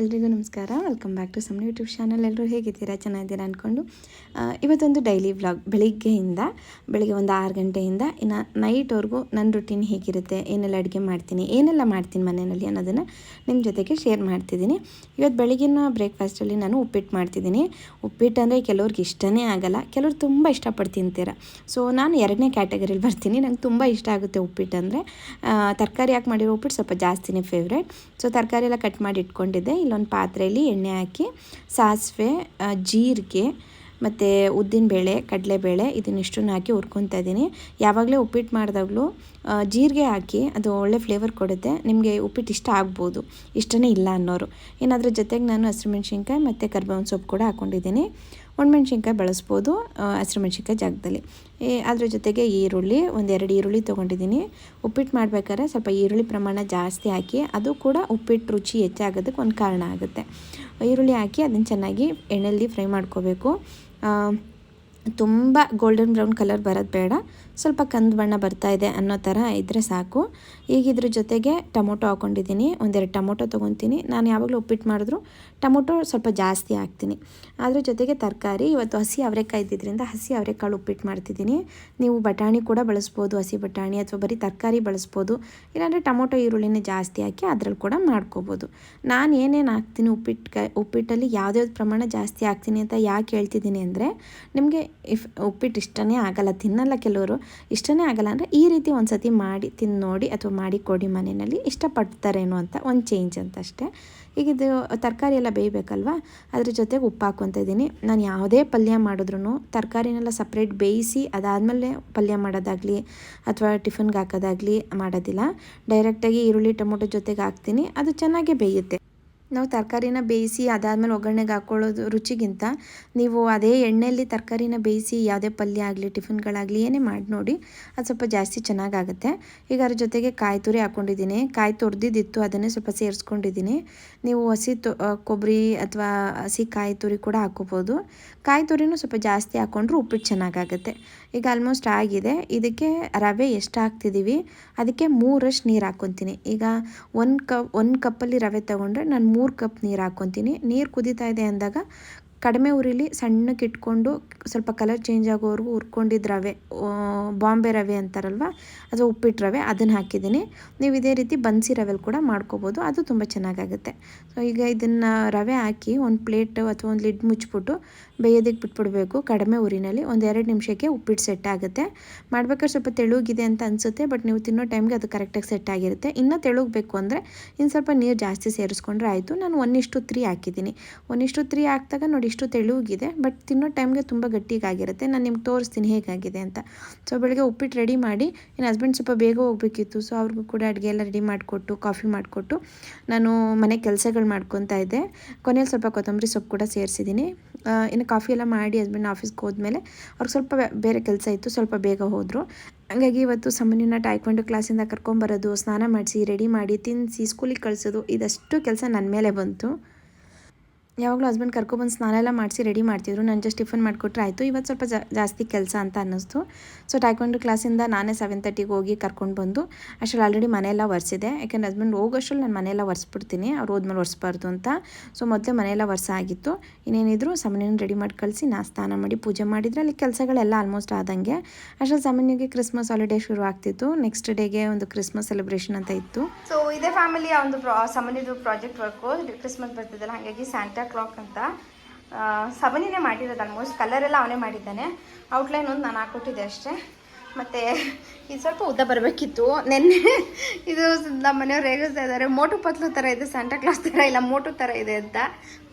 ಎಲ್ರಿಗೂ ನಮಸ್ಕಾರ. Welcome back to ಸಮ್ನಿ YouTube channel ಎಲ್ಲರೂ ಹೇಗಿದ್ದೀರಾ? ಚೆನ್ನಾಗಿದ್ದೀರಾ ಅಂದ್ಕೊಂಡು ಇವತ್ತೊಂದು ಡೈಲಿ ವ್ಲಾಗ್ ಬೆಳಿಗ್ಗೆಯಿಂದ, ಬೆಳಿಗ್ಗೆ ಒಂದು ಆರು ಗಂಟೆಯಿಂದ ಇನ್ನು ನೈಟ್ವರೆಗೂ ನನ್ನ ರುಟೀನ್ ಹೇಗಿರುತ್ತೆ, ಏನೆಲ್ಲ ಅಡುಗೆ ಮಾಡ್ತೀನಿ, ಏನೆಲ್ಲ ಮಾಡ್ತೀನಿ ಮನೆಯಲ್ಲಿ ಅನ್ನೋದನ್ನು ನಿಮ್ಮ ಜೊತೆಗೆ ಶೇರ್ ಮಾಡ್ತಿದ್ದೀನಿ. ಇವತ್ತು ಬೆಳಗಿನ ಬ್ರೇಕ್ಫಾಸ್ಟಲ್ಲಿ ನಾನು ಉಪ್ಪಿಟ್ಟು ಮಾಡ್ತಿದ್ದೀನಿ. ಉಪ್ಪಿಟ್ಟು ಅಂದರೆ ಕೆಲವ್ರಿಗೆ ಇಷ್ಟನೇ ಆಗಲ್ಲ. ಕೆಲವ್ರು ತುಂಬ ಇಷ್ಟಪಟ್ಟು ತಿಂತೀರ. ಸೊ ನಾನು ಎರಡನೇ ಕ್ಯಾಟಗರಿಲಿ ಬರ್ತೀನಿ. ನಂಗೆ ತುಂಬ ಇಷ್ಟ ಆಗುತ್ತೆ ಉಪ್ಪಿಟ್ಟು ಅಂದರೆ ತರಕಾರಿ ಹಾಕಿ ಮಾಡಿರೋ ಉಪ್ಪಿಟ್ಟು ಸ್ವಲ್ಪ ಜಾಸ್ತಿನೇ ಫೇವ್ರೇಟ್ ಸೊ ತರಕಾರಿ ಎಲ್ಲ ಕಟ್ ಮಾಡಿ ಇಟ್ಕೊಂಡಿದ್ದೆ. ಇಲ್ಲೊಂದು ಪಾತ್ರೆಯಲ್ಲಿ ಎಣ್ಣೆ ಹಾಕಿ, ಸಾಸಿವೆ ಜೀರಿಗೆ ಮತ್ತು ಉದ್ದಿನಬೇಳೆ ಕಡಲೆಬೇಳೆ ಇದನ್ನಿಷ್ಟನ್ನು ಹಾಕಿ ಹುರ್ಕೊತಾ ಇದ್ದೀನಿ ಯಾವಾಗಲೇ ಉಪ್ಪಿಟ್ಟು ಮಾಡಿದಾಗಲೂ ಜೀರಿಗೆ ಹಾಕಿ ಅದು ಒಳ್ಳೆ ಫ್ಲೇವರ್ ಕೊಡುತ್ತೆ. ನಿಮಗೆ ಉಪ್ಪಿಟ್ಟು ಇಷ್ಟ ಆಗ್ಬೋದು. ಇಷ್ಟನೇ ಇಲ್ಲ ಅನ್ನೋರು. ಏನಾದರೂ ಜೊತೆಗೆ ನಾನು ಹಸಿರುಮೆಣ್ಸಿನ್ಕಾಯಿ ಮತ್ತು ಕರ್ಬೇವಿನ ಸೊಪ್ಪು ಕೂಡ ಹಾಕ್ಕೊಂಡಿದ್ದೀನಿ ಒಣಮೆಣ್ಸಿನ್ಕಾಯಿ ಬಳಸ್ಬೋದು ಹಸಿರು ಮೆಣ್ಸಿನ್ಕಾಯಿ ಜಾಗದಲ್ಲಿ. ಅದ್ರ ಜೊತೆಗೆ ಈರುಳ್ಳಿ, ಒಂದೆರಡು ಈರುಳ್ಳಿ ತೊಗೊಂಡಿದ್ದೀನಿ. ಉಪ್ಪಿಟ್ಟು ಮಾಡ್ಬೇಕಾದ್ರೆ ಸ್ವಲ್ಪ ಈರುಳ್ಳಿ ಪ್ರಮಾಣ ಜಾಸ್ತಿ ಹಾಕಿ, ಅದು ಕೂಡ ಉಪ್ಪಿಟ್ಟು ರುಚಿ ಹೆಚ್ಚಾಗೋದಕ್ಕೆ ಒಂದು ಕಾರಣ ಆಗುತ್ತೆ. ಈರುಳ್ಳಿ ಹಾಕಿ ಅದನ್ನು ಚೆನ್ನಾಗಿ ಎಣ್ಣೆಯಲ್ಲಿ ಫ್ರೈ ಮಾಡ್ಕೋಬೇಕು. ತುಂಬ ಗೋಲ್ಡನ್ ಬ್ರೌನ್ ಕಲರ್ ಬರೋದು ಬೇಡ. ಸ್ವಲ್ಪ ಕಂದು ಬಣ್ಣ ಬರ್ತಾ ಇದೆ ಅನ್ನೋ ಥರ ಇದ್ದರೆ ಸಾಕು. ಈಗ ಇದ್ರ ಜೊತೆಗೆ ಟೊಮೊಟೊ ಹಾಕ್ಕೊಂಡಿದ್ದೀನಿ ಒಂದೆರಡು ಟೊಮೊಟೊ ತೊಗೊತೀನಿ. ನಾನು ಯಾವಾಗಲೂ ಉಪ್ಪಿಟ್ಟು ಮಾಡಿದ್ರು ಟೊಮೊಟೊ ಸ್ವಲ್ಪ ಜಾಸ್ತಿ ಹಾಕ್ತೀನಿ. ಅದ್ರ ಜೊತೆಗೆ ತರಕಾರಿ, ಇವತ್ತು ಹಸಿ ಅವರೆಕಾಯಿ ಇದ್ದಿದ್ದರಿಂದ ಹಸಿ ಅವರೆಕಾಳು ಉಪ್ಪಿಟ್ಟು ಮಾಡ್ತಿದ್ದೀನಿ. ನೀವು ಬಟಾಣಿ ಕೂಡ ಬಳಸ್ಬೋದು, ಹಸಿ ಬಟಾಣಿ ಅಥವಾ ಬರೀ ತರಕಾರಿ ಬಳಸ್ಬೋದು. ಇಲ್ಲಾಂದರೆ ಟೊಮೊಟೊ, ಈರುಳ್ಳಿನೇ ಜಾಸ್ತಿ ಹಾಕಿ ಅದ್ರಲ್ಲಿ ಕೂಡ ಮಾಡ್ಕೋಬೋದು. ನಾನು ಏನೇನು ಹಾಕ್ತೀನಿ ಉಪ್ಪಿಟ್ಟು ಉಪ್ಪಿಟ್ಟಲ್ಲಿ ಯಾವ್ದ್ಯಾವ್ದು ಪ್ರಮಾಣ ಜಾಸ್ತಿ ಹಾಕ್ತೀನಿ ಅಂತ ಯಾಕೆ ಹೇಳ್ತಿದ್ದೀನಿ ಅಂದರೆ, ನಿಮಗೆ ಇಫ್ ಉಪ್ಪಿಟ್ಟು ಇಷ್ಟನೇ ಆಗಲ್ಲ, ತಿನ್ನಲ್ಲ ಕೆಲವರು, ಇಷ್ಟನೇ ಆಗಲ್ಲ ಅಂದರೆ ಈ ರೀತಿ ಒಂದು ಸತಿ ಮಾಡಿ ತಿಂದು ನೋಡಿ ಅಥವಾ ಮಾಡಿ ಕೊಡಿ ಮನೆಯಲ್ಲಿ, ಇಷ್ಟಪಡ್ತಾರೇನೋ ಅಂತ ಒಂದು ಚೇಂಜ್ ಅಂತ ಅಷ್ಟೇ. ಈಗ ಇದು ತರಕಾರಿ ಎಲ್ಲ ಬೇಯಬೇಕಲ್ವಾ? ಅದ್ರ ಜೊತೆಗೆ ಉಪ್ಪು ಹಾಕ್ಕೊತ ಇದ್ದೀನಿ. ನಾನು ಯಾವುದೇ ಪಲ್ಯ ಮಾಡಿದ್ರು ತರಕಾರಿನೆಲ್ಲ ಸಪ್ರೇಟ್ ಬೇಯಿಸಿ ಅದಾದಮೇಲೆ ಪಲ್ಯ ಮಾಡೋದಾಗಲಿ ಅಥವಾ ಟಿಫನ್ಗೆ ಹಾಕೋದಾಗಲಿ ಮಾಡೋದಿಲ್ಲ. ಡೈರೆಕ್ಟಾಗಿ ಈರುಳ್ಳಿ, ಟೊಮೊಟೊ ಜೊತೆಗೆ ಹಾಕ್ತೀನಿ. ಅದು ಚೆನ್ನಾಗೇ ಬೇಯುತ್ತೆ. ನಾವು ತರಕಾರಿನ ಬೇಯಿಸಿ ಅದಾದಮೇಲೆ ಒಗ್ಗರಣೆಗೆ ಹಾಕ್ಕೊಳ್ಳೋದು ರುಚಿಗಿಂತ ನೀವು ಅದೇ ಎಣ್ಣೆಯಲ್ಲಿ ತರಕಾರಿನ ಬೇಯಿಸಿ ಯಾವುದೇ ಪಲ್ಯ ಆಗಲಿ, ಟಿಫಿನ್ಗಳಾಗಲಿ ಏನೇ ಮಾಡಿ ನೋಡಿ, ಅದು ಸ್ವಲ್ಪ ಜಾಸ್ತಿ ಚೆನ್ನಾಗಾಗುತ್ತೆ. ಈಗ ಅದ್ರ ಜೊತೆಗೆ ಕಾಯಿ ತುರಿ ಹಾಕ್ಕೊಂಡಿದ್ದೀನಿ ಕಾಯಿ ತುರಿದಿದ್ದಿತ್ತು, ಅದನ್ನೇ ಸ್ವಲ್ಪ ಸೇರಿಸ್ಕೊಂಡಿದ್ದೀನಿ. ನೀವು ಹಸಿ ಕೊಬ್ಬರಿ ಅಥವಾ ಹಸಿ ಕಾಯಿ ತುರಿ ಕೂಡ ಹಾಕ್ಕೋಬೋದು. ಕಾಯಿ ತುರಿನೂ ಸ್ವಲ್ಪ ಜಾಸ್ತಿ ಹಾಕ್ಕೊಂಡ್ರೆ ಉಪ್ಪಿಟ್ಟು ಚೆನ್ನಾಗಾಗುತ್ತೆ. ಈಗ ಆಲ್ಮೋಸ್ಟ್ ಆಗಿದೆ. ಇದಕ್ಕೆ ರವೆ ಎಷ್ಟು ಹಾಕ್ತಿದ್ದೀವಿ? ಅದಕ್ಕೆ ಮೂರಷ್ಟು ನೀರು ಹಾಕ್ಕೊತೀನಿ. ಈಗ ಒಂದು ಕಪ್, ಒಂದು ಕಪ್ಪಲ್ಲಿ ರವೆ ತೊಗೊಂಡ್ರೆ ನಾನು ಮೂರು ಕಪ್ ನೀರು ಹಾಕ್ಕೊತೀನಿ ನೀರು ಕುದೀತಾ ಇದೆ ಅಂದಾಗ ಕಡಿಮೆ ಉರಿಲಿ ಸಣ್ಣಕ್ಕೆ ಇಟ್ಕೊಂಡು ಸ್ವಲ್ಪ ಕಲರ್ ಚೇಂಜ್ ಆಗೋವರೆಗೂ ಹುರ್ಕೊಂಡಿದ್ದ ರವೆ ಬಾಂಬೆ ರವೆ ಅಂತಾರಲ್ವ ಅಥವಾ ಉಪ್ಪಿಟ್ಟು ರವೆ ಅದನ್ನು ಹಾಕಿದ್ದೀನಿ. ನೀವು ಇದೇ ರೀತಿ ಬನ್ಸಿ ರವೆಲಿ ಕೂಡ ಮಾಡ್ಕೋಬೋದು. ಅದು ತುಂಬ ಚೆನ್ನಾಗಾಗುತ್ತೆ. ಸೊ ಈಗ ಇದನ್ನು ರವೆ ಹಾಕಿ ಒಂದು ಪ್ಲೇಟ್ ಅಥವಾ ಒಂದು ಲಿಡ್ ಮುಚ್ಚಿಬಿಟ್ಟು ಬೇಯೋದಕ್ಕೆ ಬಿಟ್ಬಿಡಬೇಕು. ಕಡಿಮೆ ಉರಿನಲ್ಲಿ ಒಂದು ಎರಡು ನಿಮಿಷಕ್ಕೆ ಉಪ್ಪಿಟ್ಟು ಸೆಟ್ ಆಗುತ್ತೆ. ಮಾಡ್ಬೇಕಾದ್ರೆ ಸ್ವಲ್ಪ ತೆಳುಗಿದೆ ಅಂತ ಅನಿಸುತ್ತೆ ಬಟ್ ನೀವು ತಿನ್ನೋ ಟೈಮ್ಗೆ ಅದು ಕರೆಕ್ಟಾಗಿ ಸೆಟ್ ಆಗಿರುತ್ತೆ. ಇನ್ನೂ ತೆಳುಗಬೇಕು ಅಂದರೆ ಇನ್ನು ಸ್ವಲ್ಪ ನೀರು ಜಾಸ್ತಿ ಸೇರಿಸ್ಕೊಂಡ್ರೆ ಆಯಿತು. ನಾನು ಒನ್ ಇಷ್ಟು ತ್ರೀ ಹಾಕಿದ್ದೀನಿ. ಒನ್ ಇಷ್ಟು ತ್ರೀ ಹಾಕಿದಾಗ ನೋಡಿ ಇಷ್ಟು ತೆಳುಗಿದೆ ಬಟ್ ತಿನ್ನೋ ಟೈಮ್ಗೆ ತುಂಬ ಗಟ್ಟಿಗಾಗಿರುತ್ತೆ ನಾನು ನಿಮ್ಗೆ ತೋರಿಸ್ತೀನಿ ಹೇಗಾಗಿದೆ ಅಂತ. ಸೊ ಬೆಳಗ್ಗೆ ಉಪ್ಪಿಟ್ಟು ರೆಡಿ ಮಾಡಿ ಇನ್ನು ಹಸ್ಬೆಂಡ್ ಸ್ವಲ್ಪ ಬೇಗ ಹೋಗಬೇಕಿತ್ತು ಸೊ ಅವ್ರಿಗೂ ಕೂಡ ಅಡುಗೆ ಎಲ್ಲ ರೆಡಿ ಮಾಡಿಕೊಟ್ಟು ಕಾಫಿ ಮಾಡಿಕೊಟ್ಟು ನಾನು ಮನೆ ಕೆಲಸಗಳು ಮಾಡ್ಕೊತಾ ಇದ್ದೆ. ಕೊನೆಯಲ್ಲಿ ಸ್ವಲ್ಪ ಕೊತ್ತಂಬರಿ ಸೊಪ್ಪು ಕೂಡ ಸೇರಿಸಿದ್ದೀನಿ. ಇನ್ನು ಕಾಫಿ ಎಲ್ಲ ಮಾಡಿ ಹಸ್ಬೆಂಡ್ ಆಫೀಸ್ಗೆ ಹೋದ್ಮೇಲೆ ಅವ್ರಿಗೆ ಸ್ವಲ್ಪ ಬೇರೆ ಕೆಲಸ ಇತ್ತು, ಸ್ವಲ್ಪ ಬೇಗ ಹೋದರು. ಹಾಗಾಗಿ ಇವತ್ತು ಸಮನ್ಯನ ಟಾಯ್ಕೊಂಡು ಕ್ಲಾಸಿಂದ ಕರ್ಕೊಂಬರೋದು, ಸ್ನಾನ ಮಾಡಿಸಿ ರೆಡಿ ಮಾಡಿ ತಿನ್ನಿಸಿ ಸ್ಕೂಲಿಗೆ ಕಳಿಸೋದು, ಇದಷ್ಟು ಕೆಲಸ ನನ್ನ ಮೇಲೆ ಬಂತು. ಯಾವಾಗಲೂ ಹಸ್ಬೆಂಡ್ ಕರ್ಕೊಬಂದು ಸ್ನಾನ ಎಲ್ಲ ಮಾಡಿಸಿ ರೆಡಿ ಮಾಡ್ತಿದ್ರು. ನಾನು ಜಸ್ಟ್ ಟಿಫನ್ ಮಾಡಿಕೊಟ್ರೆ ಆಯಿತು. ಇವತ್ತು ಸ್ವಲ್ಪ ಜಾಸ್ತಿ ಕೆಲಸ ಅಂತ ಅನ್ನಿಸ್ತು. ಸೊ ಟೈಕೊಂಡು ಕ್ಲಾಸಿಂದ ನಾನೇ ಸೆವೆನ್ ತರ್ಟಿಗೆ ಹೋಗಿ ಕರ್ಕೊಂಡು ಬಂದು, ಅಷ್ಟರಲ್ಲಿ ಆಲ್ರೆಡಿ ಮನೆಯೆಲ್ಲ ಒರೆಸಿದೆ. ಯಾಕೆಂದ್ರೆ ಹಸ್ಬೆಂಡ್ ಹೋಗೋಷ್ಟರಲ್ಲಿ ನಾನು ಮನೆಯೆಲ್ಲ ಒರೆಸ್ಬಿಡ್ತೀನಿ. ಅವ್ರು ಹೋದ್ಮೇಲೆ ಒರೆಸ್ಬಾರ್ದು ಅಂತ. ಸೊ ಮೊದಲೇ ಮನೆಯೆಲ್ಲ ವರ್ಷ ಆಗಿತ್ತು ಇನ್ನೇನಿದ್ರು ಸಮನ್ಯನ ರೆಡಿ ಮಾಡಿ ಕಳಿಸಿ ನಾ ಸ್ನಾನ ಮಾಡಿ ಪೂಜೆ ಮಾಡಿದರೆ. ಅಲ್ಲಿ ಕೆಲಸಗಳೆಲ್ಲ ಆಲ್ಮೋಸ್ಟ್ ಆದಂಗೆ. ಅಷ್ಟರಲ್ಲಿ ಸಮನ್ಯಗೆ ಕ್ರಿಸ್ಮಸ್ ಹಾಲಿಡೇ ಶುರು ಆಗ್ತಿತ್ತು. ನೆಕ್ಸ್ಟ್ ಡೇಗೆ ಒಂದು ಕ್ರಿಸ್ಮಸ್ ಸೆಲೆಬ್ರೇಷನ್ ಅಂತ ಇತ್ತು. ಸೊ ಇದೇ ಫ್ಯಾಮಿಲಿಯ ಒಂದು ಪ್ರಾಜೆಕ್ಟ್ ವರ್ಕು ಕ್ರಿಸ್ಮಸ್ ಬರ್ತಿದ್ದಲ್ಲ. ಹಾಗಾಗಿ ಸ್ಯಾಂಟಾ ಕ್ಲಾಕ್ ಅಂತ. ಸಬನಿನೇ ಮಾಡಿರೋದು ಆಲ್ಮೋಸ್ಟ್ ಕಲರ್ ಎಲ್ಲ ಅವನೇ ಮಾಡಿದ್ದಾನೆ. ಔಟ್ಲೈನ್ ಒಂದು ನಾನು ಹಾಕ್ಕೊಟ್ಟಿದ್ದೆ ಅಷ್ಟೇ. ಮತ್ತು ಇದು ಸ್ವಲ್ಪ ಉದ್ದ ಬರಬೇಕಿತ್ತು. ನೆನ್ನೆ ಇದು ನಮ್ಮ ಮನೆಯವ್ರು ರೇಗಿಸ್ತಾ ಇದ್ದಾರೆ, ಮೋಟು ಪತ್ಲು ಥರ ಇದೆ ಸ್ಯಾಂಟಾ ಕ್ಲಾಸ್ ಥರ ಇಲ್ಲ, ಮೋಟು ಥರ ಇದೆ ಅಂತ.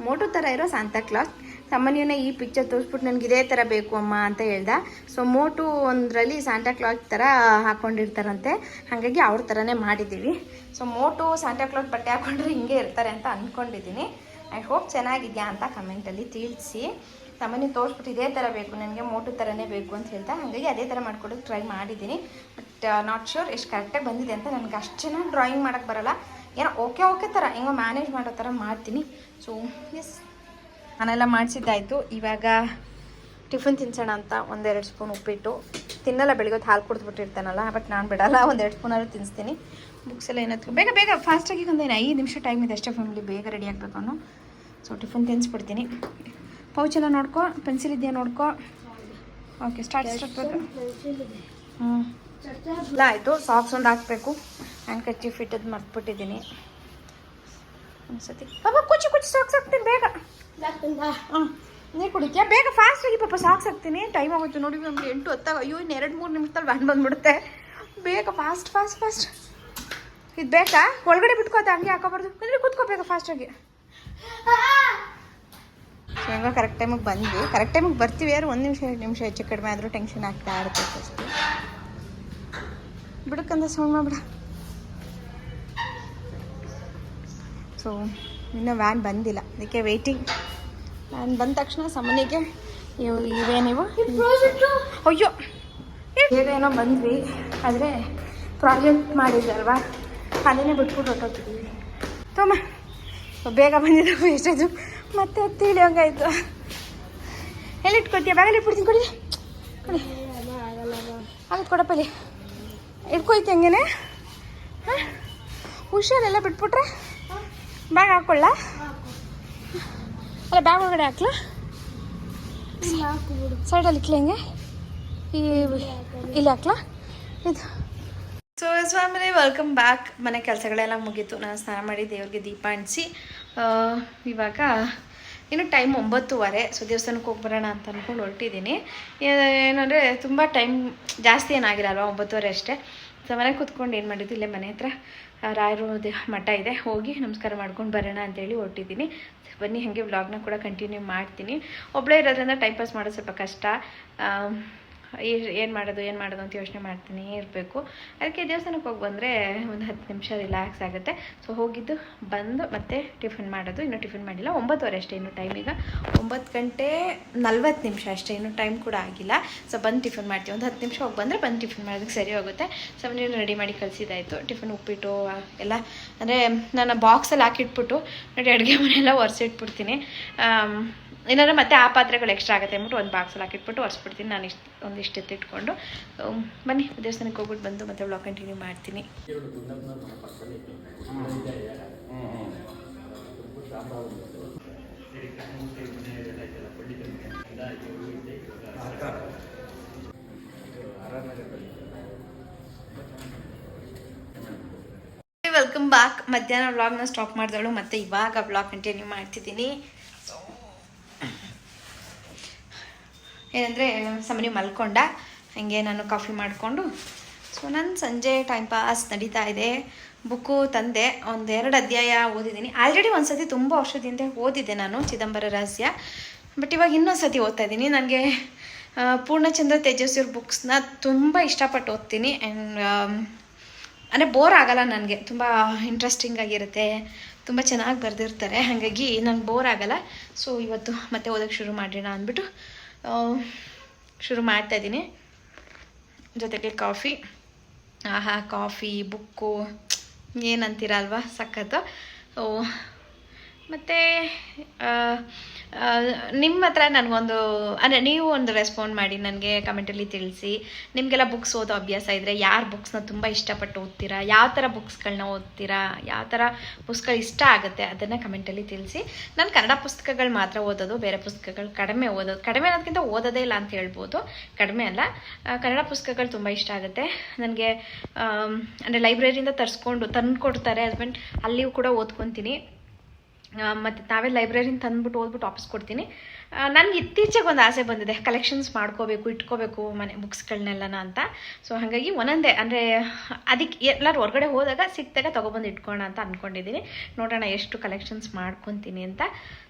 ಮೋಟು ಥರ ಇರೋ ಸ್ಯಾಂಟಾ ಕ್ಲಾಸ್ ಸಾಮಾನ್ಯನೇ ಈ ಪಿಕ್ಚರ್ ತೋರಿಸ್ಬಿಟ್ಟು ನನಗೆ ಇದೇ ಥರ ಬೇಕು ಅಮ್ಮ ಅಂತ ಹೇಳ್ದೆ. ಸೊ ಮೋಟು ಒಂದರಲ್ಲಿ ಸ್ಯಾಂಟಾ ಕ್ಲಾಸ್ ಥರ ಹಾಕ್ಕೊಂಡಿರ್ತಾರಂತೆ ಹಾಗಾಗಿ ಅವ್ರ ಥರನೇ ಮಾಡಿದ್ದೀವಿ. ಸೊ ಮೋಟು ಸ್ಯಾಂಟಾ ಕ್ಲಾಸ್ ಬಟ್ಟೆ ಹಾಕ್ಕೊಂಡ್ರೆ ಹಿಂಗೆ ಇರ್ತಾರೆ ಅಂತ ಅಂದ್ಕೊಂಡಿದ್ದೀನಿ ಐ ಹೋಪ್ ಚೆನ್ನಾಗಿದೆಯಾ ಅಂತ ಕಮೆಂಟಲ್ಲಿ ತಿಳಿಸಿ. ಸಾಮಾನ್ಯ ತೋರಿಸ್ಬಿಟ್ಟು ಇದೇ ಥರ ಬೇಕು, ನನಗೆ ಮೋಟು ಥರನೇ ಬೇಕು ಅಂತ ಹೇಳ್ತಾ, ಹಾಗಾಗಿ ಅದೇ ಥರ ಮಾಡ್ಕೊಡೋಕೆ ಟ್ರೈ ಮಾಡಿದ್ದೀನಿ. ಬಟ್ ನಾಟ್ ಶ್ಯೂರ್ ಎಷ್ಟು ಕರೆಕ್ಟಾಗಿ ಬಂದಿದೆ ಅಂತ ನನಗೆ ಅಷ್ಟು ಚೆನ್ನಾಗಿ ಡ್ರಾಯಿಂಗ್ ಮಾಡೋಕ್ಕೆ ಬರೋಲ್ಲ. ಏನೋ ಓಕೆ ಓಕೆ ಥರ ಹೆಂಗೋ ಮ್ಯಾನೇಜ್ ಮಾಡೋ ಥರ ಮಾಡ್ತೀನಿ. ಸೊ ಎಸ್ ನಾನೆಲ್ಲ ಮಾಡಿಸಿದ್ದಾಯಿತು. ಇವಾಗ ಟಿಫಿನ್ ತಿನ್ಸೋಣ ಅಂತ ಒಂದೆರಡು ಸ್ಪೂನ್ ಉಪ್ಪಿಟ್ಟು. ತಿನ್ನಲ್ಲ ಬೆಳಿಗ್ಗೆ ಹೊತ್ತು ಹಾಲು ಕುಡಿದ್ಬಿಟ್ಟಿರ್ತಾನಲ್ಲ ಬಟ್ ನಾನು ಬಿಡಲ್ಲ ಒಂದೆರಡು ಸ್ಪೂನಾದ್ರು ತಿನ್ನಿಸ್ತೀನಿ ಬುಕ್ಸ್ ಎಲ್ಲ ಏನತ್ಕೊ ಬೇಗ ಬೇಗ ಫಾಸ್ಟಾಗಿ ಒಂದು ಏನು ಐದು ನಿಮಿಷ ಟೈಮ್ ಇದೆ ಅಷ್ಟೇ ಫ್ಯಾಮಿಲಿ ಬೇಗ ರೆಡಿ ಆಗಬೇಕು ಅನ್ನೋ ಸೊ ಟಿಫಿನ್ ತಿನ್ನಿಸ್ಬಿಡ್ತೀನಿ ಪೌಚ್ ಎಲ್ಲ ನೋಡ್ಕೊ ಪೆನ್ಸಿಲ್ ಇದೆಯಾ ನೋಡ್ಕೊ. ಓಕೆ ಸ್ಟಾರ್ಟ್ ಸ್ಟಾರ್ಟ್ ಹ್ಞೂ ಎಲ್ಲ ಆಯಿತು ಸಾಕ್ಸ್ ಒಂದು ಹಾಕಬೇಕು. ಹ್ಯಾಂಡ್ ಕಚ್ಚಿ ಫಿಟ್ಟದ್ದು ಮರ್ತ್ಬಿಟ್ಟಿದ್ದೀನಿ. ಒಂದ್ಸತಿ ಪಾಪ ಕುಚ್ಚಿ ಕುಚ್ಚಿ ಸಾಕ್ಸ್ ಹಾಕ್ತೀನಿ ಬೇಗ. ಹಾಂ ನೀರು ಕುಡಿಕೆ ಬೇಗ ಫಾಸ್ಟ್ ಆಗಿ ಪಾಪ ಸಾಕ್ಸ್ ಹಾಕ್ತೀನಿ. ಟೈಮ್ ಆಗುತ್ತೆ ನೋಡಿ, ನಮ್ಗೆ ಎಂಟು ಹೊತ್ತಾಗ ಅಯ್ಯೋ, ಇನ್ನು ಎರಡು ಮೂರು ನಿಮಿಷದಲ್ಲಿ ವ್ಯಾನ್ ಬಂದ್ಬಿಡುತ್ತೆ. ಬೇಗ ಫಾಸ್ಟ್ ಫಾಸ್ಟ್ ಫಾಸ್ಟ್ ಇದು ಬೇಕಾ? ಒಳಗಡೆ ಬಿಟ್ಕೋತ ಹಂಗೆ ಹಾಕೋಬಾರ್ದು. ಅಂದರೆ ಕೂತ್ಕೋ ಬೇಗ ಫಾಸ್ಟಾಗಿ ಹೆಂಗೋ ಕರೆಕ್ಟ್ ಟೈಮಿಗೆ ಬಂದ್ವಿ. ಕರೆಕ್ಟ್ ಟೈಮಿಗೆ ಬರ್ತೀವಿ ಯಾರು? ಒಂದು ನಿಮಿಷ, ಎರಡು ನಿಮಿಷ ಹೆಚ್ಚು ಕಡಿಮೆ ಆದರೂ ಟೆನ್ಷನ್ ಆಗ್ತಾ ಇರುತ್ತೆ ಅಷ್ಟೇ ಬಿಡಕ್ಕಂದ ಸೌಂಡ್ ಮಾಡ್ಬಿಡ. ಸೊ ಇನ್ನೂ ವ್ಯಾನ್ ಬಂದಿಲ್ಲ. ಅದಕ್ಕೆ ವೆಯ್ಟಿಂಗ್ ವ್ಯಾನ್ ಬಂದ ತಕ್ಷಣ ಸಮನಿಗೆ ಇವು ಇವೇ ನೀವು ಅಯ್ಯೋ! ಏನೋ ಬಂದ್ವಿ ಆದರೆ ಪ್ರಾಜೆಕ್ಟ್ ಮಾಡಿದ್ರಲ್ವಾ ಅದನ್ನೇ ಬಿಟ್ಬಿಟ್ಟು ಹೊಟ್ಟೋಗ್ತಿದ್ವಿ ತೊಮ್ಮ ಬೇಗ ಬಂದಿದ್ದು ಎಷ್ಟು ಮತ್ತೆ ಹಂಗಾಯ್ತು. ಎಲ್ಲಿ ಇಟ್ಕೊತೀಯ ಬ್ಯಾಗಲ್ಲಿ ಇಟ್ಬಿಡ್ತೀನಿ ಕೊಡಿ. ಕೊಡಿ ಆಗತ್ತೆ ಕೊಡಪ್ಪಲ್ಲಿ ಇಟ್ಕೊಯ್ತು ಹಂಗೇನೆ. ಹಾಂ? ಹುಷಾರೆಲ್ಲ ಬಿಟ್ಬಿಟ್ರೆ? ಬ್ಯಾಗ್ ಹಾಕ್ಕೊಳ್ಳ? ಅಲ್ಲ ಬ್ಯಾಗ್ ಒಳಗಡೆ ಹಾಕ್ಲಾ? ಸೈಡಲ್ಲಿ ಇಕ್ಲಿ ಹಂಗೆ? ಈ ಇಲ್ಲಿ ಹಾಕ್ಲಾ? ಇದು. ಸೊ ಫ್ಯಾಮಿಲಿ ವೆಲ್ಕಮ್ ಬ್ಯಾಕ್ ಮನೆ ಕೆಲಸಗಳೆಲ್ಲ ಮುಗೀತು. ನಾನು ಸ್ನಾನ ಮಾಡಿ ದೇವ್ರಿಗೆ ದೀಪ ಅಂಟಿಸಿ ಇವಾಗ ಇನ್ನು ಟೈಮ್ ಒಂಬತ್ತುವರೆ. ಸೊ ದೇವಸ್ಥಾನಕ್ಕೆ ಹೋಗಿ ಬರೋಣ ಅಂತ ಅಂದ್ಕೊಂಡು ಹೊರಟಿದ್ದೀನಿ. ಏನಂದರೆ ತುಂಬ ಟೈಮ್ ಜಾಸ್ತಿ ಏನಾಗಿರಲ್ವ? ಒಂಬತ್ತುವರೆ ಅಷ್ಟೇ. ಸೊ ಮನೆಗೆ ಕೂತ್ಕೊಂಡು ಏನು ಮಾಡಿದ್ದು? ಇಲ್ಲೇ ಮನೆ ಹತ್ರ ರಾಯರು ದೇ- ಮಠ ಇದೆ. ಹೋಗಿ ನಮಸ್ಕಾರ ಮಾಡ್ಕೊಂಡು ಬರೋಣ ಅಂತೇಳಿ ಹೊರಟಿದ್ದೀನಿ. ಬನ್ನಿ, ಹಾಗೆ ವ್ಲಾಗ್ನ ಕೂಡ ಕಂಟಿನ್ಯೂ ಮಾಡ್ತೀನಿ. ಒಬ್ಬಳೇ ಇರೋದ್ರಿಂದ ಟೈಮ್ ಪಾಸ್ ಮಾಡೋದು ಸ್ವಲ್ಪ ಕಷ್ಟ. ಏನು ಮಾಡೋದು ಏನು ಮಾಡೋದು ಅಂತ ಯೋಚನೆ ಮಾಡ್ತೀನಿ ಇರಬೇಕು. ಅದಕ್ಕೆ ದೇವಸ್ಥಾನಕ್ಕೆ ಹೋಗಿ ಬಂದರೆ ಒಂದು ಹತ್ತು ನಿಮಿಷ ರಿಲ್ಯಾಕ್ಸ್ ಆಗುತ್ತೆ. ಸೊ ಹೋಗಿದ್ದು, ಬಂದು ಮತ್ತೆ ಟಿಫಿನ್ ಮಾಡೋದು. ಇನ್ನೂ ಟಿಫಿನ್ ಮಾಡಿಲ್ಲ, ಒಂಬತ್ತುವರೆ ಅಷ್ಟೇ ಇನ್ನು ಟೈಮ್ ಈಗ. ಒಂಬತ್ತು ಗಂಟೆ ನಲ್ವತ್ತು ನಿಮಿಷ ಅಷ್ಟೇ, ಇನ್ನೂ ಟೈಮ್ ಕೂಡ ಆಗಿಲ್ಲ. ಸೊ ಬಂದು ಟಿಫಿನ್ ಮಾಡ್ತೀವಿ. ಒಂದು ಹತ್ತು ನಿಮಿಷ ಹೋಗಿ ಬಂದರೆ ಬಂದು ಟಿಫಿನ್ ಮಾಡೋದಕ್ಕೆ ಸರಿ ಹೋಗುತ್ತೆ. ಸೊ ನೀನು ರೆಡಿ ಮಾಡಿ ಕಳಿಸಿದಾಯಿತು ಟಿಫಿನ್ ಉಪ್ಪಿಟ್ಟು ಎಲ್ಲ ಅಂದರೆ ನಾನು ಬಾಕ್ಸಲ್ಲಿ ಹಾಕಿಟ್ಬಿಟ್ಟು ನೋಡಿ ಅಡುಗೆ ಮನೆಯೆಲ್ಲ ಒರೆಸಿಟ್ಬಿಡ್ತೀನಿ. ಏನಾದ್ರೂ ಮತ್ತೆ ಆ ಪಾತ್ರೆಗಳು ಎಕ್ಸ್ಟ್ರಾ ಆಗುತ್ತೆ ಅಂದ್ಬಿಟ್ಟು ಒಂದು ಬಾಕ್ಸಲ್ಲಿ ಹಾಕಿಟ್ಬಿಟ್ಟು ಒರೆಸ್ಬಿಡ್ತೀನಿ. ನಾನು ಇಷ್ಟು ಒಂದಿಷ್ಟು ಎತ್ತಿಟ್ಕೊಂಡು. ಬನ್ನಿ, ದೇವಸ್ಥಾನಕ್ಕೆ ಹೋಗ್ಬಿಟ್ಟು ಬಂದು ಮತ್ತೆ ಬ್ಲಾಗ್ ಕಂಟಿನ್ಯೂ ಮಾಡ್ತೀನಿ. ವೆಲ್ಕಮ್ ಬ್ಯಾಕ್ ಮಧ್ಯಾಹ್ನ ವ್ಲಾಗ್ನ ಸ್ಟಾಪ್ ಮಾಡಿದಳು ಮತ್ತೆ ಇವಾಗ ವ್ಲಾಗ್ ಕಂಟಿನ್ಯೂ ಮಾಡ್ತಿದ್ದೀನಿ. ಸೊ ಏನಂದರೆ, ಸಮನಿ ಮಲ್ಕೊಂಡ. ಹಂಗೆ ನಾನು ಕಾಫಿ ಮಾಡಿಕೊಂಡು. ಸೊ ನಾನು ಸಂಜೆ ಟೈಮ್ ಪಾಸ್ ನಡೀತಾ ಇದೆ. ಬುಕ್ಕು ತಂದೆ. ಒಂದೆರಡು ಅಧ್ಯಾಯ ಓದಿದ್ದೀನಿ. ಆಲ್ರೆಡಿ ಒಂದು ಸತಿ ತುಂಬ ವರ್ಷದಿಂದ ಓದಿದ್ದೆ ನಾನು ಚಿದಂಬರ ರಹಸ್ಯ. ಬಟ್ ಇವಾಗ ಇನ್ನೊಂದು ಸತಿ ಓದ್ತಾ ಇದ್ದೀನಿ. ನನಗೆ ಪೂರ್ಣಚಂದ್ರ ತೇಜಸ್ವಿಯವ್ರ ಬುಕ್ಸ್ನ ತುಂಬ ಇಷ್ಟಪಟ್ಟು ಓದ್ತೀನಿ. ಆ್ಯಂಡ್ ಅಂದರೆ ಬೋರ್ ಆಗಲ್ಲ ನನಗೆ. ತುಂಬ ಇಂಟ್ರೆಸ್ಟಿಂಗ್ ಆಗಿರುತ್ತೆ. ತುಂಬ ಚೆನ್ನಾಗಿ ಬರೆದಿರ್ತಾರೆ. ಹಾಗಾಗಿ ನಂಗೆ ಬೋರ್ ಆಗಲ್ಲ. ಸೊ ಇವತ್ತು ಮತ್ತೆ ಓದೋಕ್ಕೆ ಶುರು ಮಾಡೋಣ ಅಂದ್ಬಿಟ್ಟು ಶುರು ಮಾಡ್ತಾ ಇದ್ದೀನಿ. ಜೊತೆಗೆ ಕಾಫಿ ಆಹಾ ಕಾಫಿ ಬುಕ್ಕು ಏನಂತೀರ ಅಲ್ವಾ ಸಖತ್ತು ಮತ್ತು ನಿಮ್ಮ ಹತ್ರ ನನಗೊಂದು, ಅಂದರೆ ನೀವು ಒಂದು ರೆಸ್ಪಾಂಡ್ ಮಾಡಿ, ನನಗೆ ಕಮೆಂಟಲ್ಲಿ ತಿಳಿಸಿ. ನಿಮಗೆಲ್ಲ ಬುಕ್ಸ್ ಓದೋ ಅಭ್ಯಾಸ ಇದ್ದರೆ ಯಾರು ಬುಕ್ಸ್ನ ತುಂಬ ಇಷ್ಟಪಟ್ಟು ಓದ್ತೀರಾ? ಯಾವ ಥರ ಬುಕ್ಸ್ಗಳನ್ನ ಓದ್ತೀರಾ? ಯಾವ ಥರ ಪುಸ್ತಕಗಳು ಇಷ್ಟ ಆಗುತ್ತೆ? ಅದನ್ನು ಕಮೆಂಟಲ್ಲಿ ತಿಳಿಸಿ. ನಾನು ಕನ್ನಡ ಪುಸ್ತಕಗಳು ಮಾತ್ರ ಓದೋದು, ಬೇರೆ ಪುಸ್ತಕಗಳು ಕಡಿಮೆ ಓದೋದು ಕಡಿಮೆ ಅನ್ನೋದಕ್ಕಿಂತ ಓದೋದೇ ಇಲ್ಲ ಅಂತ ಹೇಳ್ಬೋದು. ಕಡಿಮೆ ಅಲ್ಲ. ಕನ್ನಡ ಪುಸ್ತಕಗಳು ತುಂಬ ಇಷ್ಟ ಆಗುತ್ತೆ. ನನಗೆ ಅಂದರೆ ಲೈಬ್ರರಿಯಿಂದ ತರಿಸ್ಕೊಂಡು ತಂದು ಕೊಡ್ತಾರೆ ಹಸ್ಬೆಂಡ್ ಅಲ್ಲಿಯೂ ಕೂಡ ಓದ್ಕೊತೀನಿ. ಮತ್ತು ತಾವೇ ಲೈಬ್ರರಿನ ತಂದ್ಬಿಟ್ಟು ಓದ್ಬಿಟ್ಟು ವಾಪಸ್ ಕೊಡ್ತೀನಿ. ನನಗೆ ಇತ್ತೀಚೆಗೆ ಒಂದು ಆಸೆ ಬಂದಿದೆ. ಕಲೆಕ್ಷನ್ಸ್ ಮಾಡ್ಕೋಬೇಕು, ಇಟ್ಕೋಬೇಕು ಮನೆ ಬುಕ್ಸ್ಗಳನ್ನೆಲ್ಲನ ಅಂತ. ಸೊ ಹಾಗಾಗಿ ಒಂದೊಂದೇ, ಅಂದರೆ ಅದಕ್ಕೆ ಎಲ್ಲರೂ ಹೊರಗಡೆ ಹೋದಾಗ ಸಿಕ್ತಾಗ ತೊಗೊಬಂದು ಇಟ್ಕೋಣ ಅಂತ ಅಂದ್ಕೊಂಡಿದ್ದೀನಿ ನೋಡೋಣ ಎಷ್ಟು ಕಲೆಕ್ಷನ್ಸ್ ಮಾಡ್ಕೊತೀನಿ ಅಂತ.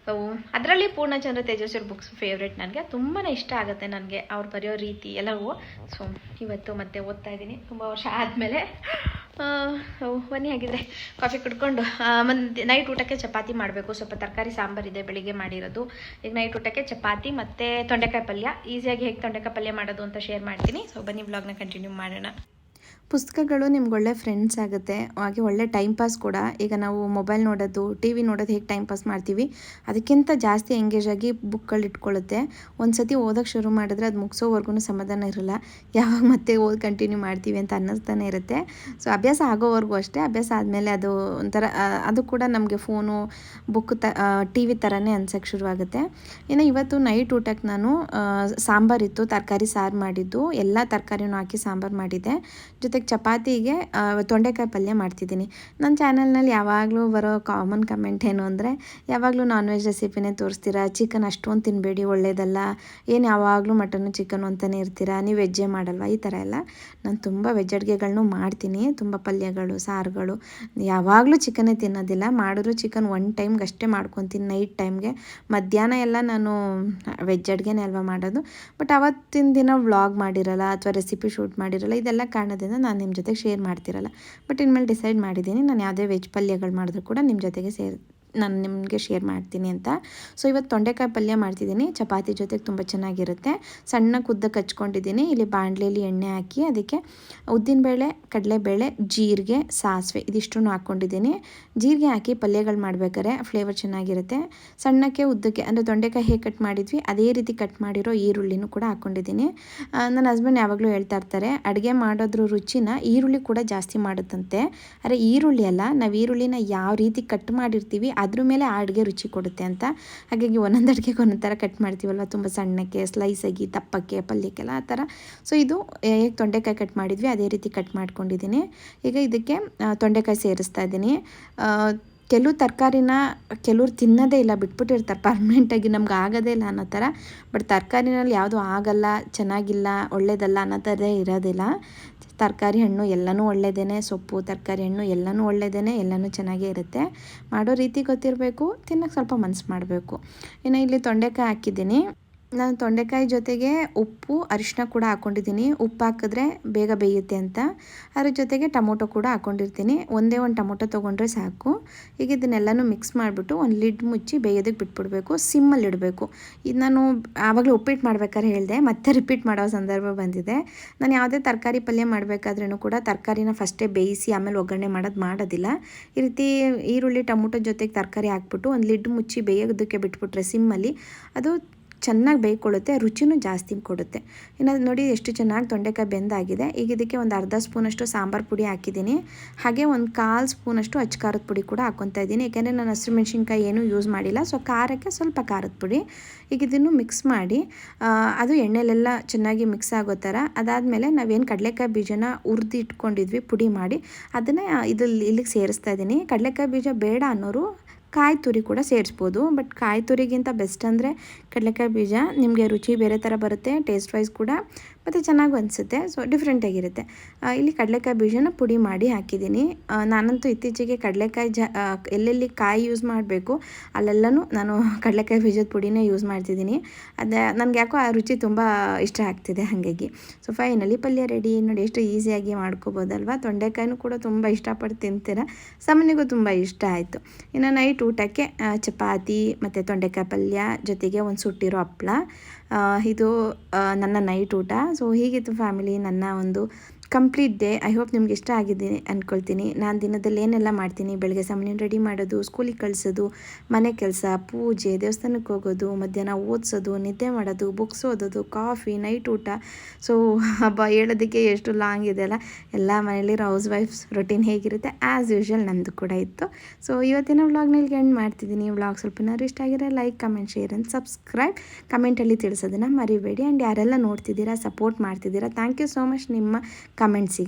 ಸೊ ಅದರಲ್ಲಿ ಪೂರ್ಣಚಂದ್ರ ತೇಜಸ್ವಿ ಬುಕ್ಸ್ ಫೇವ್ರೇಟ್ ನನಗೆ. ತುಂಬಾ ಇಷ್ಟ ಆಗುತ್ತೆ ನನಗೆ ಅವ್ರು ಬರೆಯೋ ರೀತಿ ಎಲ್ಲವೂ. ಸೊ ಇವತ್ತು ಮತ್ತೆ ಓದ್ತಾ ಇದ್ದೀನಿ. ತುಂಬ ವರ್ಷ ಆದಮೇಲೆ ಬನ್ನಿ ಹಾಗಿದ್ರೆ ಕಾಫಿ ಕುಡ್ಕೊಂಡು. ಮತ್ತು ನೈಟ್ ಊಟಕ್ಕೆ ಚಪಾತಿ ಮಾಡಬೇಕು. ಸ್ವಲ್ಪ ತರಕಾರಿ ಸಾಂಬಾರಿದೆ ಬೆಳಿಗ್ಗೆ ಮಾಡಿರೋದು. ಈಗ ನೈಟ್ ಊಟಕ್ಕೆ ಚಪಾತಿ ಮತ್ತು ತೊಂಡೆಕಾಯಿ ಪಲ್ಯ. ಈಸಿಯಾಗಿ ಹೇಗೆ ತೊಂಡೆಕಾಯಿ ಪಲ್ಯ ಮಾಡೋದು ಅಂತ ಶೇರ್ ಮಾಡ್ತೀನಿ. ಸೊ ಬನ್ನಿ ವ್ಲಾಗ್ನ ಕಂಟಿನ್ಯೂ ಮಾಡೋಣ. ಪುಸ್ತಕಗಳು ನಿಮ್ಗೆ ಒಳ್ಳೆ ಫ್ರೆಂಡ್ಸ್ ಆಗುತ್ತೆ, ಹಾಗೆ ಒಳ್ಳೆ ಟೈಮ್ ಪಾಸ್ ಕೂಡ. ಈಗ ನಾವು ಮೊಬೈಲ್ ನೋಡೋದು ಟಿ ವಿ ನೋಡೋದು ಹೇಗೆ ಟೈಮ್ ಪಾಸ್ ಮಾಡ್ತೀವಿ? ಅದಕ್ಕಿಂತ ಜಾಸ್ತಿ ಎಂಗೇಜ್ ಆಗಿ ಬುಕ್ಗಳು ಇಟ್ಕೊಳ್ಳುತ್ತೆ ಒಂದು ಸತಿ ಓದೋಕ್ಕೆ ಶುರು ಮಾಡಿದ್ರೆ ಅದು ಮುಗಿಸೋವರೆಗೂ ಸಮಾಧಾನ ಇರಲ್ಲ. ಯಾವಾಗ ಮತ್ತೆ ಓದಿ ಕಂಟಿನ್ಯೂ ಮಾಡ್ತೀವಿ ಅಂತ ಅನ್ನಿಸ್ತಾನೆ ಇರುತ್ತೆ. ಸೊ ಅಭ್ಯಾಸ ಆಗೋವರೆಗೂ ಅಷ್ಟೇ, ಅಭ್ಯಾಸ ಆದಮೇಲೆ ಅದು ಒಂಥರ ಅದು ಕೂಡ ನಮಗೆ ಫೋನು ಬುಕ್ ತ ಟಿ ವಿ ಥರನೇ ಅನ್ಸೋಕ್ಕೆ ಶುರುವಾಗುತ್ತೆ. ಇನ್ನು ಇವತ್ತು ನೈಟ್ ಊಟಕ್ಕೆ ನಾನು ಸಾಂಬಾರಿತ್ತು ತರಕಾರಿ ಸಾರು ಮಾಡಿದ್ದು. ಎಲ್ಲ ತರಕಾರಿನೂ ಹಾಕಿ ಸಾಂಬಾರು ಮಾಡಿದ್ದೆ. ಜೊತೆಗೆ ಚಪಾತಿಗೆ ತೊಂಡೆಕಾಯಿ ಪಲ್ಯ ಮಾಡ್ತಿದ್ದೀನಿ. ನನ್ನ ಚಾನಲ್ನಲ್ಲಿ ಯಾವಾಗಲೂ ಬರೋ ಕಾಮನ್ ಕಮೆಂಟ್ ಏನು ಅಂದರೆ, ಯಾವಾಗಲೂ ನಾನ್ ವೆಜ್ ರೆಸಿಪಿನೇ ತೋರಿಸ್ತೀರಾ ಚಿಕನ್ ಅಷ್ಟೊಂದು ತಿನ್ನಬೇಡಿ ಒಳ್ಳೇದಲ್ಲ. ಏನು ಯಾವಾಗಲೂ ಮಟನ್ನು ಚಿಕನು ಅಂತಲೇ ಇರ್ತೀರಾ, ನೀವು ವೆಜ್ಜೇ ಮಾಡಲ್ವಾ? ಈ ಥರ ಎಲ್ಲ. ನಾನು ತುಂಬ ವೆಜ್ ಅಡುಗೆಗಳನ್ನೂ ಮಾಡ್ತೀನಿ, ತುಂಬ ಪಲ್ಯಗಳು, ಸಾರುಗಳು. ಯಾವಾಗಲೂ ಚಿಕನ್ನೇ ತಿನ್ನೋದಿಲ್ಲ. ಮಾಡಿದ್ರು ಚಿಕನ್ ಒನ್ ಟೈಮ್ಗೆ ಅಷ್ಟೇ ಮಾಡ್ಕೊತೀನಿ ನೈಟ್ ಟೈಮ್ಗೆ ಮಧ್ಯಾಹ್ನ ಎಲ್ಲ ನಾನು ವೆಜ್ ಅಡುಗೆನೇ ಅಲ್ವಾ ಮಾಡೋದು. ಬಟ್ ಅವತ್ತಿನ ದಿನ ವ್ಲಾಗ್ ಮಾಡಿರಲ್ಲ, ಅಥವಾ ರೆಸಿಪಿ ಶೂಟ್ ಮಾಡಿರಲ್ಲ, ಇದೆಲ್ಲ ಕಾರಣದಿಂದ ನಾನು ನಿಮ್ಮ ಜೊತೆಗೆ ಶೇರ್ ಮಾಡ್ತಿರಲ್ಲ. ಬಟ್ ಇನ್ಮೇಲೆ ಡಿಸೈಡ್ ಮಾಡಿದ್ದೀನಿ. ನಾನು ಯಾವುದೇ ವೆಜ್ ಪಲ್ಯಗಳು ಮಾಡಿದ್ರು ಕೂಡ ನಿಮ್ಮ ಜೊತೆಗೆ ಸೇರ್ ನಾನು ನಿಮಗೆ ಶೇರ್ ಮಾಡ್ತೀನಿ ಅಂತ. ಸೊ ಇವತ್ತು ತೊಂಡೆಕಾಯಿ ಪಲ್ಯ ಮಾಡ್ತಿದ್ದೀನಿ. ಚಪಾತಿ ಜೊತೆಗೆ ತುಂಬ ಚೆನ್ನಾಗಿರುತ್ತೆ. ಸಣ್ಣ ಕುದ್ದ ಕಚ್ಕೊಂಡಿದ್ದೀನಿ. ಇಲ್ಲಿ ಬಾಣಲೆಯಲ್ಲಿ ಎಣ್ಣೆ ಹಾಕಿ ಅದಕ್ಕೆ ಉದ್ದಿನಬೇಳೆ ಕಡಲೆಬೇಳೆ, ಜೀರಿಗೆ, ಸಾಸಿವೆ ಇದಿಷ್ಟನ್ನು ಹಾಕ್ಕೊಂಡಿದ್ದೀನಿ. ಜೀರಿಗೆ ಹಾಕಿ ಪಲ್ಯಗಳು ಮಾಡ್ಬೇಕಾದ್ರೆ ಫ್ಲೇವರ್ ಚೆನ್ನಾಗಿರುತ್ತೆ. ಸಣ್ಣಕ್ಕೆ, ಉದ್ದಕ್ಕೆ ಅಂದರೆ ತೊಂಡೆಕಾಯಿ ಹೇಗೆ ಕಟ್ ಮಾಡಿದ್ವಿ, ಅದೇ ರೀತಿ ಕಟ್ ಮಾಡಿರೋ ಈರುಳ್ಳಿನೂ ಕೂಡ ಹಾಕ್ಕೊಂಡಿದ್ದೀನಿ. ನನ್ನ ಹಸ್ಬೆಂಡ್ ಯಾವಾಗಲೂ ಹೇಳ್ತಾ ಇರ್ತಾರೆ, ಅಡುಗೆ ಮಾಡೋದ್ರ ರುಚಿನ ಈರುಳ್ಳಿ ಕೂಡ ಜಾಸ್ತಿ ಮಾಡುತ್ತಂತೆ. ಅರೆ ಈರುಳ್ಳಿ ಅಲ್ಲ, ನಾವು ಈರುಳ್ಳಿನ ಯಾವ ರೀತಿ ಕಟ್ ಮಾಡಿರ್ತೀವಿ ಅದ್ರ ಮೇಲೆ ಆ ಅಡುಗೆ ರುಚಿ ಕೊಡುತ್ತೆ ಅಂತ. ಹಾಗಾಗಿ ಒಂದೊಂದು ಅಡುಗೆಗೆ ಒಂದೊಂದು ಥರ ಕಟ್ ಮಾಡ್ತೀವಲ್ವ? ತುಂಬ ಸಣ್ಣಕ್ಕೆ ಸ್ಲೈಸಾಗಿ ದಪ್ಪಕ್ಕೆ ಪಲ್ಯಕ್ಕೆಲ್ಲ ಆ ಥರ ಸೊ ಇದು ಹೇಗೆ ತೊಂಡೆಕಾಯಿ ಕಟ್ ಮಾಡಿದ್ವಿ. ಅದೇ ರೀತಿ ಕಟ್ ಮಾಡ್ಕೊಂಡಿದ್ದೀನಿ. ಈಗ ಇದಕ್ಕೆ ತೊಂಡೆಕಾಯಿ ಸೇರಿಸ್ತಾ ಇದ್ದೀನಿ. ಕೆಲವು ತರಕಾರಿನ, ಕೆಲವ್ರು ತಿನ್ನೋದೇ ಇಲ್ಲ, ಬಿಟ್ಬಿಟ್ಟಿರ್ತಾರೆ. ಪರ್ಮನೆಂಟಾಗಿ ನಮ್ಗೆ ಆಗೋದೇ ಇಲ್ಲ ಅನ್ನೋ ಥರ ಬಟ್ ತರಕಾರಿನಲ್ಲಿ ಯಾವುದು ಆಗಲ್ಲ, ಚೆನ್ನಾಗಿಲ್ಲ, ಒಳ್ಳೇದಲ್ಲ ಅನ್ನೋ ಥರದೇ ಇರೋದಿಲ್ಲ. ತರಕಾರಿ ಹಣ್ಣು ಎಲ್ಲನೂ ಒಳ್ಳೆಯದೇ ಸೊಪ್ಪು, ತರಕಾರಿ ಹಣ್ಣು ಎಲ್ಲನೂ ಒಳ್ಳೆಯದೇ ಎಲ್ಲನೂ ಚೆನ್ನಾಗೇ ಇರುತ್ತೆ. ಮಾಡೋ ರೀತಿ ಗೊತ್ತಿರಬೇಕು ತಿನ್ನೋಕ್ಕೆ ಸ್ವಲ್ಪ ಮನಸ್ಸು ಮಾಡಬೇಕು. ಇನ್ನು ಇಲ್ಲಿ ತೊಂಡೆಕಾಯಿ ಹಾಕಿದ್ದೀನಿ. ನಾನು ತೊಂಡೆಕಾಯಿ ಜೊತೆಗೆ ಉಪ್ಪು ಅರಿಶಿನ ಕೂಡ ಹಾಕ್ಕೊಂಡಿದ್ದೀನಿ ಉಪ್ಪು ಹಾಕಿದ್ರೆ ಬೇಗ ಬೇಯುತ್ತೆ ಅಂತ. ಅದ್ರ ಜೊತೆಗೆ ಟೊಮೊಟೊ ಕೂಡ ಹಾಕ್ಕೊಂಡಿರ್ತೀನಿ ಒಂದೇ ಒಂದು ಟೊಮೊಟೊ ತೊಗೊಂಡ್ರೆ ಸಾಕು. ಈಗ ಇದನ್ನೆಲ್ಲನೂ ಮಿಕ್ಸ್ ಮಾಡಿಬಿಟ್ಟು ಒಂದು ಲಿಡ್ ಮುಚ್ಚಿ ಬೇಯೋದಕ್ಕೆ ಬಿಟ್ಬಿಡಬೇಕು. ಸಿಮ್ಮಲ್ಲಿ ಇಡಬೇಕು. ಇದು ನಾನು ಆವಾಗಲೇ ಉಪ್ಪಿಟ್ಟು ಮಾಡ್ಬೇಕಾದ್ರೆ ಹೇಳಿದೆ. ಮತ್ತೆ ರಿಪೀಟ್ ಮಾಡೋ ಸಂದರ್ಭ ಬಂದಿದೆ. ನಾನು ಯಾವುದೇ ತರಕಾರಿ ಪಲ್ಯ ಮಾಡಬೇಕಾದ್ರೂ ಕೂಡ ತರಕಾರಿನ ಫಸ್ಟೇ ಬೇಯಿಸಿ, ಆಮೇಲೆ ಒಗ್ಗರಣೆ ಮಾಡೋದು ಮಾಡೋದಿಲ್ಲ. ಈ ರೀತಿ ಈರುಳ್ಳಿ, ಟೊಮೊಟೊ ಜೊತೆಗೆ ತರಕಾರಿ ಹಾಕ್ಬಿಟ್ಟು ಒಂದು ಲಿಡ್ ಮುಚ್ಚಿ ಬೇಯೋದಕ್ಕೆ ಬಿಟ್ಬಿಟ್ರೆ ಸಿಮ್ಮಲ್ಲಿ ಅದು ಚೆನ್ನಾಗಿ ಬೇಯ್ಕೊಳ್ಳುತ್ತೆ, ರುಚಿನೂ ಜಾಸ್ತಿ ಕೊಡುತ್ತೆ. ಇನ್ನು ನೋಡಿ ಎಷ್ಟು ಚೆನ್ನಾಗಿ ತೊಂಡೆಕಾಯಿ ಬೆಂದಾಗಿದೆ. ಈಗ ಇದಕ್ಕೆ ಒಂದು ಅರ್ಧ ಸ್ಪೂನಷ್ಟು ಸಾಂಬಾರು ಪುಡಿ ಹಾಕಿದ್ದೀನಿ. ಹಾಗೆ ಒಂದು ಕಾಲು ಸ್ಪೂನಷ್ಟು ಅಚ್ಚ ಖಾರದ ಪುಡಿ ಕೂಡ ಹಾಕ್ಕೊತಾ ಇದ್ದೀನಿ. ಯಾಕೆಂದರೆ ನಾನು ಹಸಿರು ಮೆಣಸಿನ್ಕಾಯಿ ಏನೂ ಯೂಸ್ ಮಾಡಿಲ್ಲ. ಸೊ ಖಾರಕ್ಕೆ ಸ್ವಲ್ಪ ಖಾರದ ಪುಡಿ. ಈಗ ಇದನ್ನು ಮಿಕ್ಸ್ ಮಾಡಿ ಅದು ಎಣ್ಣೆಲೆಲ್ಲ ಚೆನ್ನಾಗಿ ಮಿಕ್ಸ್ ಆಗೋ ಥರ ಅದಾದಮೇಲೆ ನಾವೇನು ಕಡಲೆಕಾಯಿ ಬೀಜನ ಹುರಿದು ಇಟ್ಕೊಂಡಿದ್ವಿ ಪುಡಿ ಮಾಡಿ, ಅದನ್ನು ಇದು ಇಲ್ಲಿಗೆ ಸೇರಿಸ್ತಾ ಇದ್ದೀನಿ. ಕಡಲೆಕಾಯಿ ಬೀಜ ಬೇಡ ಅನ್ನೋರು ಕಾಯಿ ತುರಿ ಕೂಡ ಸೇರಿಸ್ಬೋದು. ಬಟ್ ಕಾಯಿ ತುರಿಗಿಂತ ಬೆಸ್ಟ್ ಅಂದರೆ ಕಡಲೆಕಾಯಿ ಬೀಜ. ನಿಮಗೆ ರುಚಿ ಬೇರೆ ಥರ ಬರುತ್ತೆ ಟೇಸ್ಟ್ ವೈಸ್ ಕೂಡ. ಮತ್ತು ಚೆನ್ನಾಗಿ ಅನಿಸುತ್ತೆ. ಸೊ ಡಿಫ್ರೆಂಟಾಗಿರುತ್ತೆ ಇಲ್ಲಿ ಕಡಲೆಕಾಯಿ ಬೀಜನ ಪುಡಿ ಮಾಡಿ ಹಾಕಿದ್ದೀನಿ. ನಾನಂತೂ ಇತ್ತೀಚೆಗೆ ಕಡಲೆಕಾಯಿ ಜ ಎಲ್ಲೆಲ್ಲಿ ಕಾಯಿ ಯೂಸ್ ಮಾಡಬೇಕು ಅಲ್ಲೆಲ್ಲನೂ ನಾನು ಕಡಲೆಕಾಯಿ ಬೀಜದ ಪುಡಿನೇ ಯೂಸ್ ಮಾಡ್ತಿದ್ದೀನಿ. ಅದೇ ನನಗೆ ಯಾಕೋ ಆ ರುಚಿ ತುಂಬ ಇಷ್ಟ ಆಗ್ತಿದೆ ಹಾಗಾಗಿ. ಸೊ ಫೈನಲಿ ಪಲ್ಯ ರೆಡಿ ನೋಡಿ ಎಷ್ಟು ಈಸಿಯಾಗಿ ಮಾಡ್ಕೋಬೋದಲ್ವ? ತೊಂಡೆಕಾಯಿನೂ ಕೂಡ ತುಂಬ ಇಷ್ಟಪಟ್ಟು ತಿಂತೀರ? ಸಾಮಾನ್ಯಗೂ ತುಂಬ ಇಷ್ಟ ಆಯಿತು. ಇನ್ನು ನೈಟ್ ಊಟಕ್ಕೆ ಚಪಾತಿ ಮತ್ತು ತೊಂಡೆಕಾಯಿ ಪಲ್ಯ ಜೊತೆಗೆ ಒಂದು ಸುಟ್ಟಿರೋ ಹಪ್ಳ. ಆ, ಇದು ನನ್ನ ನೈಟ್ ಊಟ. ಸೊ ಹೀಗಿತ್ತು ಫ್ಯಾಮಿಲಿ ನನ್ನ ಒಂದು ಕಂಪ್ಲೀಟ್ ಡೇ ಐ ಹೋಪ್ ನಿಮ್ಗೆ ಇಷ್ಟ ಆಗಿದೆ ಅಂದ್ಕೊಳ್ತೀನಿ ನಾನು ದಿನದಲ್ಲಿ ಏನೆಲ್ಲ ಮಾಡ್ತೀನಿ? ಬೆಳಗ್ಗೆ ಸಮಯ ರೆಡಿ ಮಾಡೋದು ಸ್ಕೂಲಿಗೆ ಕಳಿಸೋದು, ಮನೆ ಕೆಲಸ, ಪೂಜೆ, ದೇವಸ್ಥಾನಕ್ಕೆ ಹೋಗೋದು, ಮಧ್ಯಾಹ್ನ ಓದಿಸೋದು, ನಿದ್ದೆ ಮಾಡೋದು ಬುಕ್ಸ್ ಓದೋದು ಕಾಫಿ ನೈಟ್ ಊಟ. ಸೊ ಹಬ್ಬ ಹೇಳೋದಕ್ಕೆ ಎಷ್ಟು ಲಾಂಗ್ ಇದೆ ಅಲ್ಲ? ಎಲ್ಲ ಮನೇಲಿರೋ ಹೌಸ್ ವೈಫ್ಸ್ ರೊಟೀನ್ ಹೇಗಿರುತ್ತೆ? ಆ್ಯಸ್ ಯೂಶ್ವಲ್ ನಂದು ಕೂಡ ಇತ್ತು. ಸೊ ಇವತ್ತಿನ ವ್ಲಾಗ್ನಲ್ಲಿ ಎಂಡ್ ಮಾಡ್ತಿದ್ದೀನಿ. ವ್ಲಾಗ್ ಸ್ವಲ್ಪ ಏನಾದ್ರು ಇಷ್ಟ ಆಗಿರೋ like comment share and subscribe ಕಮೆಂಟಲ್ಲಿ ತಿಳಿಸೋದನ್ನು ಮರಿಬೇಡಿ. ಆ್ಯಂಡ್ ಯಾರೆಲ್ಲ ನೋಡ್ತಿದ್ದೀರಾ ಸಪೋರ್ಟ್ ಮಾಡ್ತಿದ್ದೀರಾ ಥ್ಯಾಂಕ್ ಯು ಸೋ ಮಚ್ ನಿಮ್ಮ ಕಮೆಂಟ್ಸಿಗೆ